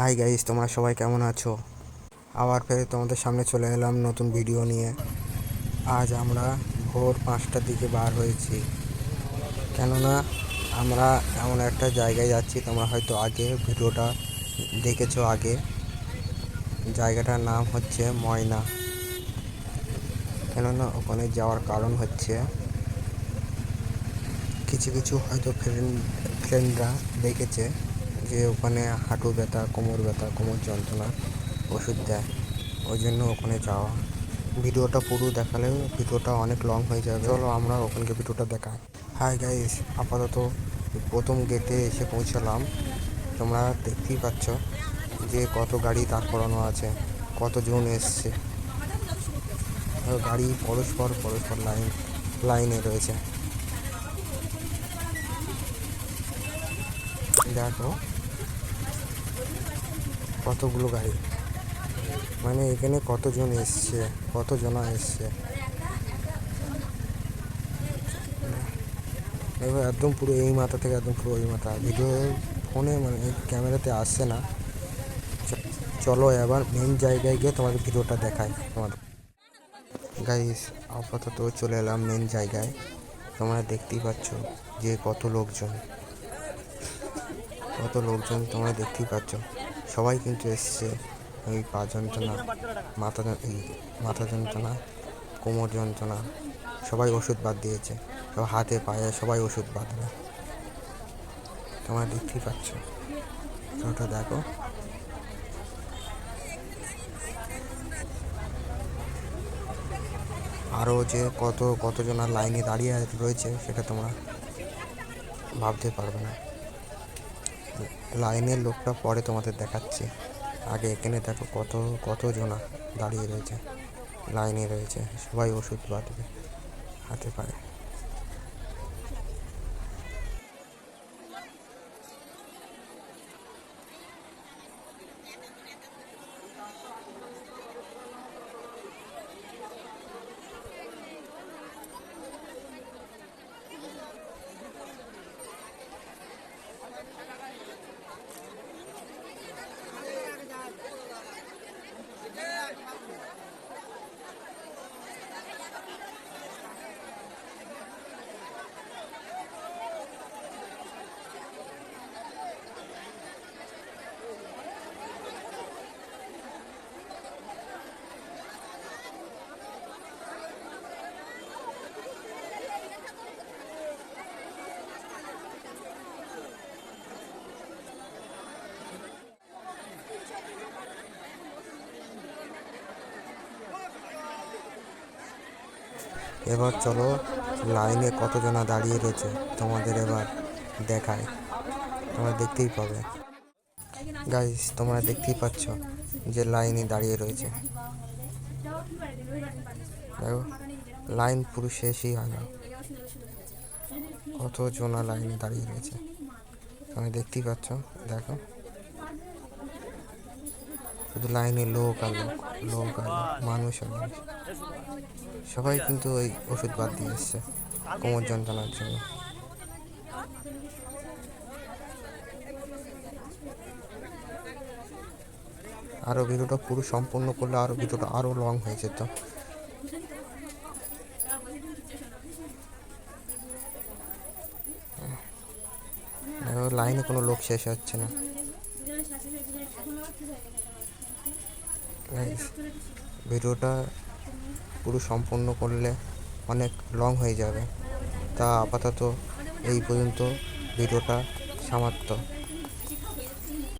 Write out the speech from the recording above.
Hi guys তোমরা সবাই কেমন আছো? আবার ফের তোমাদের সামনে চলে এলাম নতুন ভিডিও নিয়ে। আজ আমরা ভোর পাঁচটার দিকে বার হয়েছি। কেননা, আমরা এমন একটা জায়গায় যাচ্ছি, তোমরা হয়তো আগে ভিডিওটা দেখেছ আগে। জায়গাটার নাম হচ্ছে ময়না। কেননা, ওখানে যাওয়ার কারণ হচ্ছে কিছু কিছু হয়তো ফ্রেন্ড ফ্রেন্ডরা দেখেছে। যে ওখানে হাঁটু ব্যথা, কোমর ব্যথা, কোমর যন্ত্রণা, ওষুধ দেয়, ওই জন্য ওখানে যাওয়া। ভিডিওটা পুরো দেখালে ভিডিওটা অনেক লং হয়ে যাবে। চলো আমরা ওখানকে ভিডিওটা দেখাই। হাই গাইস আপাতত প্রথম গেটে এসে পৌঁছালাম। তোমরা দেখতেই পাচ্ছ যে কত গাড়ি দাঁড় করানো আছে, কতজন এসছে। গাড়ি পরস্পর পরস্পর লাইন লাইনে রয়েছে। দেখো কতগুলো গাড়ি? মানে এখানে কতজন এসছে? কতজনা এসছে? এবার একদম পুরো এই মাথা থেকে একদম পুরো ওই মাথা। ভিডিও ফোনে মানে ক্যামেরাতে আসছে না। চলো এবার মেন জায়গায় গিয়ে তোমাদের ভিডিওটা দেখাই। তোমাদের গাইস আপাতত চলে এলাম মেন জায়গায়। তোমরা দেখতেই পাচ্ছ যে কত লোকজন। কত লোকজন তোমরা দেখতেই পাচ্ছ। সবাই কিন্তু এসছে। ওই পা যন্ত্রণা, মাথা মাথা যন্ত্রণা, কোমর যন্ত্রণা, সবাই ওষুধ বাদ দিয়েছে। সব হাতে, পায়ে সবাই ওষুধ বাঁধবে তোমরা দেখতেই পাচ্ছ। ওটা দেখো। আরও যে কত কতজনার লাইনে দাঁড়িয়ে রয়েছে, সেটা তোমরা ভাবতে পারবে না। লাইনের লোকটা পরে তোমাদের দেখাচ্ছি। আগে এখানে দেখো কত কত জনা দাঁড়িয়ে রয়েছে, লাইনে রয়েছে। সবাই ওষুধ বাঁধবে হাতে পায়ে। এবার চলো লাইনে কতজনা দাঁড়িয়ে রয়েছে তোমাদের এবার দেখায়। তোমরা দেখতেই পাবে। গাইস তোমরা দেখতেই পাচ্ছ যে লাইনে দাঁড়িয়ে রয়েছে। দেখো, লাইন পুরো শেষই হয় না। কতজনা লাইনে দাঁড়িয়ে রয়েছে? তোমরা দেখতেই পাচ্ছ, দেখো। শুধু লাইনে লোক আর লোক লোক আর মানুষ আর মানুষ। সবাই কিন্তু ওই ওষুধ বাদ দিয়ে এসছে কোমর যন্ত্রণার জন্য। আরও ভিডিওটা পুরো সম্পূর্ণ করলে আরও ভিডিওটা আরও লং হয়ে যেত। লাইনে কোনো লোক শেষ হচ্ছে না। ভিডিওটা পুরো সম্পূর্ণ করলে অনেক লং হয়ে যাবে। তা আপাতত এই পর্যন্ত ভিডিওটা সমাপ্ত।